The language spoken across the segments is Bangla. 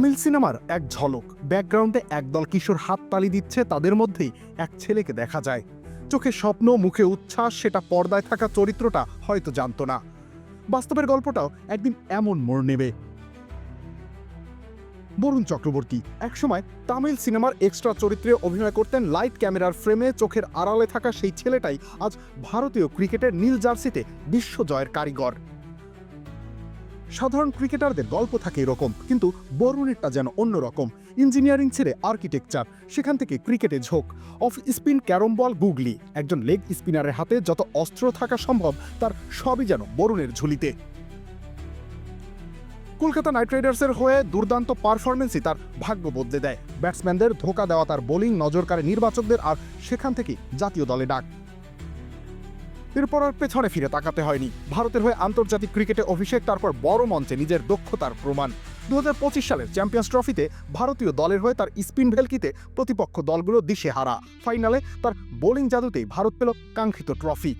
তামিল সিনেমার এক ঝলক। ব্যাকগ্রাউন্ডে একদল কিশোর হাত তালি দিচ্ছে তাদের মধ্যেই এক ছেলেকে দেখা যায়। চোখে স্বপ্ন, মুখে উচ্ছ্বাস, সেটা পর্দায় থাকা চরিত্রটা হয়তো জানতো না। বাস্তবের গল্পটাও একদিন এমন মোড় নেবে। বরুণ চক্রবর্তী একসময় তামিল সিনেমার এক্সট্রা চরিত্রে অভিনয় করতেন লাইট ক্যামেরার ফ্রেমে চোখের আড়ালে থাকা সেই ছেলেটাই আজ ভারতীয় ক্রিকেটের নীল জার্সিতে বিশ্বজয়ের কারিগর। সাধারণ ক্রিকেটারদের গল্প থাকে এরকম, কিন্তু বরুণেরটা যেন অন্যরকম। ইঞ্জিনিয়ারিং ছেড়ে আর্কিটেকচার, সেখান থেকে ক্রিকেটে ঝোঁক। Off spin carrom ball googly, একজন লেগ স্পিনারের হাতে যত অস্ত্র থাকা সম্ভব, তার সবই যেন বরুণের ঝুলিতে। কলকাতা নাইট রাইডার্সের হয়ে দুর্দান্ত পারফরমেন্সই তার ভাগ্য বদলে দেয়। ব্যাটসম্যানদের ধোকা দেওয়া তার বোলিং নজর কাড়ে নির্বাচকদের, আর সেখান থেকেই জাতীয় দলে ডাক। এরপর আর পেছনে ফিরে তাকাতে হয়নি। ভারতের হয়ে আন্তর্জাতিক ক্রিকেটে অভিষেক, তারপর বড় মঞ্চে নিজের দক্ষতার প্রমাণ। দু হাজার পঁচিশ সালের চ্যাম্পিয়ন্স ট্রফিতে ভারতীয় দলের হয়ে তার স্পিন ভেলকিতে প্রতিপক্ষ দলগুলো দিশে হারা ফাইনালে তার বোলিং জাদুতেই ভারত পেল কাঙ্ক্ষিত ট্রফি।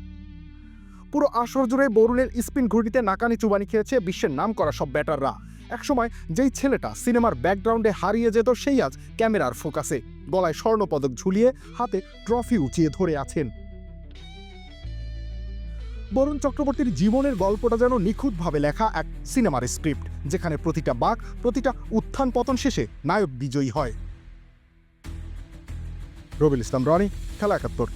পুরো আসর জুড়ে বরুণের স্পিন ঘুড়িতে নাকানি চুবানি খেয়েছে বিশ্বের নাম করা সব ব্যাটাররা। একসময় যেই ছেলেটা সিনেমার ব্যাকগ্রাউন্ডে হারিয়ে যেত, সেই আজ ক্যামেরার ফোকাসে। গলায় স্বর্ণপদক ঝুলিয়ে হাতে ট্রফি উঁচিয়ে ধরে আছেন। বরুণ চক্রবর্তীর জীবনের গল্পটা যেন নিখুঁতভাবে লেখা এক সিনেমার স্ক্রিপ্ট, যেখানে প্রতিটা বাঘ প্রতিটা উত্থান পতন শেষে নায়ক বিজয়ী হয়। রবিল ইসলাম, রনি, খেলা একাত্তর।